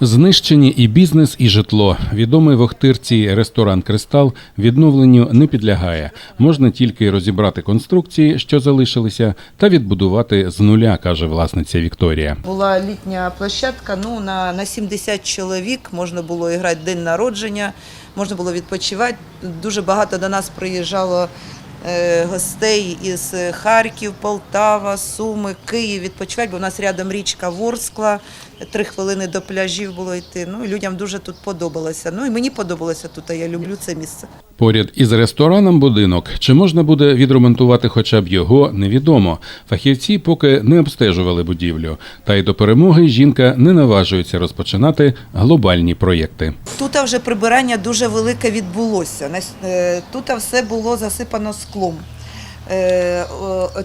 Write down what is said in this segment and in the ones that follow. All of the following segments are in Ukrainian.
Знищені і бізнес, і житло. Відомий в Охтирці ресторан Кристал відновленню не підлягає. Можна тільки розібрати конструкції, що залишилися, та відбудувати з нуля, каже власниця Вікторія. Була літня площадка, ну на, на 70 чоловік можна було грати день народження, можна було відпочивати. Дуже багато до нас приїжджало гостей із Харків, Полтава, Суми, Київ відпочивати, бо в нас рядом річка Ворскла, три хвилини до пляжів було йти. Ну і людям дуже тут подобалося. Ну і мені подобалося тут, а я люблю це місце. Поряд із рестораном будинок. Чи можна буде відремонтувати хоча б його, невідомо. Фахівці поки не обстежували будівлю. Та й до перемоги жінка не наважується розпочинати глобальні проєкти. Тут вже прибирання дуже велике відбулося. Е, Тут все було засипано склом. Е,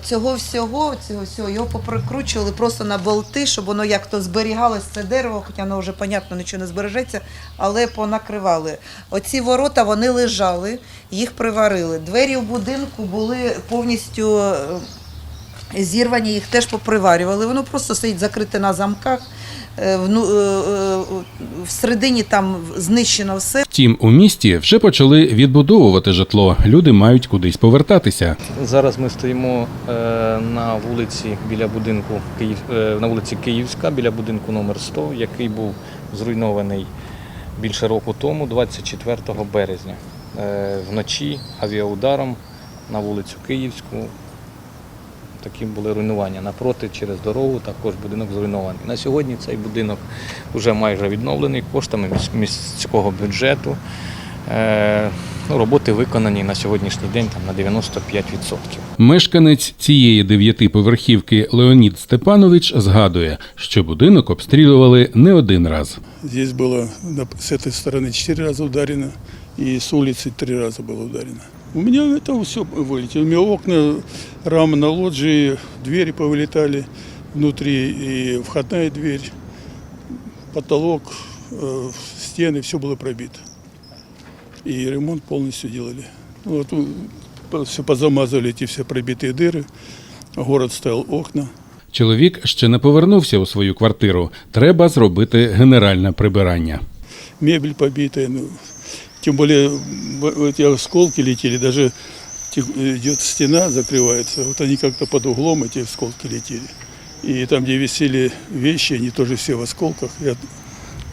Цього всього, цього всього його поприкручували просто на болти, щоб воно як то зберігалось це дерево, хоча воно вже, понятно, нічого не збережеться, але понакривали. Оці ворота вони лежали, їх приварили. Двері в будинку були повністю е, зірвані, їх теж поприварювали. Воно просто стоїть закрите на замках. Е, вну- е, е, Всередині там знищено все. Втім, у місті вже почали відбудовувати житло. Люди мають кудись повертатися. Зараз ми стоїмо на вулиці біля будинку Київ, на вулиці Київська, біля будинку номер 100, який був зруйнований більше року тому, 24 березня. Вночі авіаударом на вулицю Київську Такі були руйнування. Напроти через дорогу також будинок зруйнований. На сьогодні цей будинок вже майже відновлений коштами міс- міського бюджету. Е, ну, роботи виконані на сьогоднішній день там, на 95%. Мешканець цієї дев'ятиповерхівки Леонід Степанович згадує, що будинок обстрілювали не один раз. Здесь было на- с этой стороны четыре раза ударено, и с улицы три раза было ударено. У меня это все вылетело. У меня окна, рама на лоджии, двери повылетали внутри, и входная дверь, потолок, э, стены, все было пробито. И ремонт полностью делали. Вот, все позамазывали эти все пробитые дыры. Город ставил окна. Чоловік ще не повернувся у свою квартиру. Треба зробити генеральне прибирання. мебель побитая, ну, тем более в- эти осколки летели, даже те- идет стена, закрывается, вот они как-то под углом эти осколки летели. И там, где висели вещи, они тоже все в осколках. Я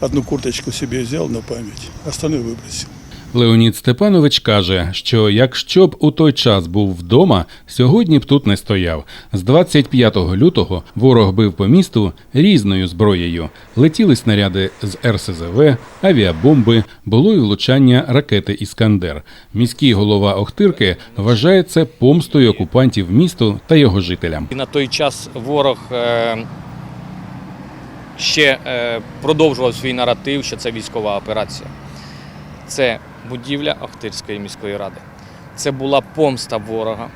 одну курточку себе взял на память, остальное выбросил. Леонід Степанович каже, що якщо б у той час був вдома, сьогодні б тут не стояв. З 25 лютого ворог бив по місту різною зброєю. Летіли снаряди з РСЗВ, авіабомби, було й влучання ракети Іскандер. Міський голова Охтирки вважає це помстою окупантів місту та його жителям. І на той час ворог е, ще е, продовжував свій наратив, що це військова операція. Це будівля Охтирської міської ради. Це була помста ворога.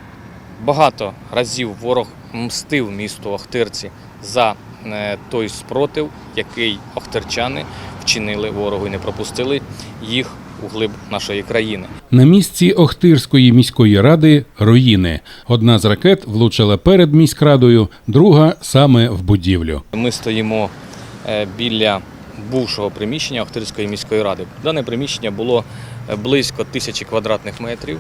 Багато разів ворог мстив місту Охтирці за е, той спротив, який охтирчани вчинили ворогу і не пропустили їх у глиб нашої країни. На місці Охтирської міської ради руїни. Одна з ракет влучила перед міськрадою, друга саме в будівлю. Ми стоїмо е, біля бувшого приміщення Охтирської міської ради. Дане приміщення було близько тисячі квадратних метрів.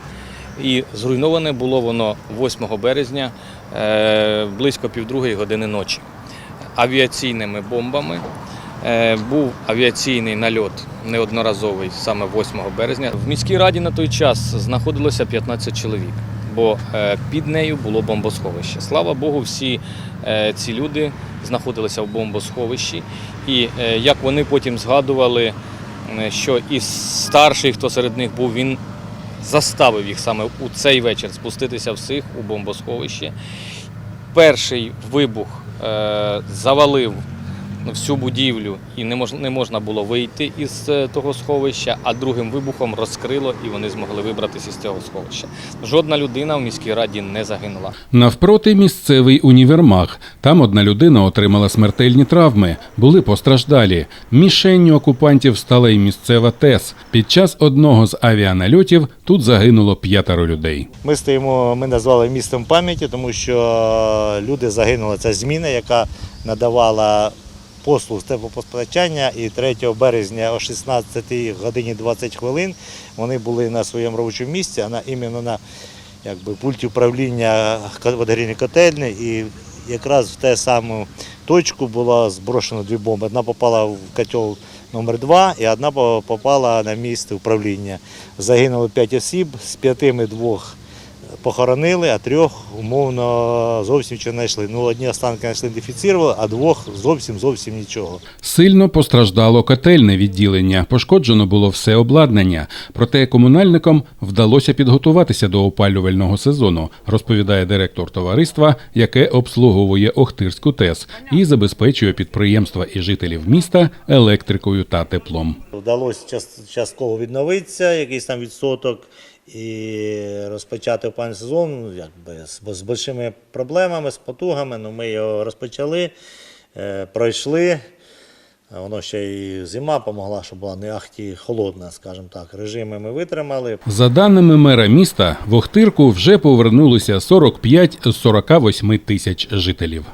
І зруйноване було воно 8 березня е, близько півдругої години ночі. Авіаційними бомбами е, був авіаційний нальот неодноразовий саме 8 березня. В міській раді на той час знаходилося 15 чоловік, бо е, під нею було бомбосховище. Слава Богу, всі ці люди знаходилися в бомбосховищі, і як вони потім згадували, що і старший, хто серед них був, він заставив їх саме у цей вечір спуститися всіх у бомбосховище. Перший вибух е, завалив всю будівлю і не можна, не можна було вийти із е, того сховища, а другим вибухом розкрило і вони змогли вибратися із цього сховища. Жодна людина в міській раді не загинула. Навпроти місцевий універмаг. Там одна людина отримала смертельні травми, були постраждалі. Мішенню окупантів стала і місцева ТЕС. Під час одного з авіанальотів тут загинуло п'ятеро людей. Ми стоїмо, ми назвали містом пам'яті, тому що люди загинули. Це зміна, яка надавала послуг з теплопостачання і 3 березня о 16 годині 20 хвилин вони були на своєму робочому місці, а на іменно на якби, пульті управління водогрійної котельні. І якраз в те саму точку було зброшено дві бомби. Одна попала в котел номер 2 і одна попала на місце управління. Загинуло 5 осіб, з п'яти ми двох похоронили, а трьох умовно зовсім не знайшли. Ну, одні останки знайшли ідентифіцірували, а двох зовсім зовсім нічого. Сильно постраждало котельне відділення, пошкоджено було все обладнання. Проте комунальникам вдалося підготуватися до опалювального сезону, розповідає директор товариства, яке обслуговує Охтирську ТЕС і забезпечує підприємства і жителів міста електрикою та теплом. Вдалося час- частково відновитися, якийсь там відсоток, і розпочати опалювальний сезон ну, якби, з, большими проблемами, з потугами. Ну, ми його розпочали, е, пройшли. Воно ще і зима допомогла, щоб була не ахті холодна, скажімо так. Режими ми витримали. За даними мера міста, в Охтирку вже повернулися 45 з 48 тисяч жителів.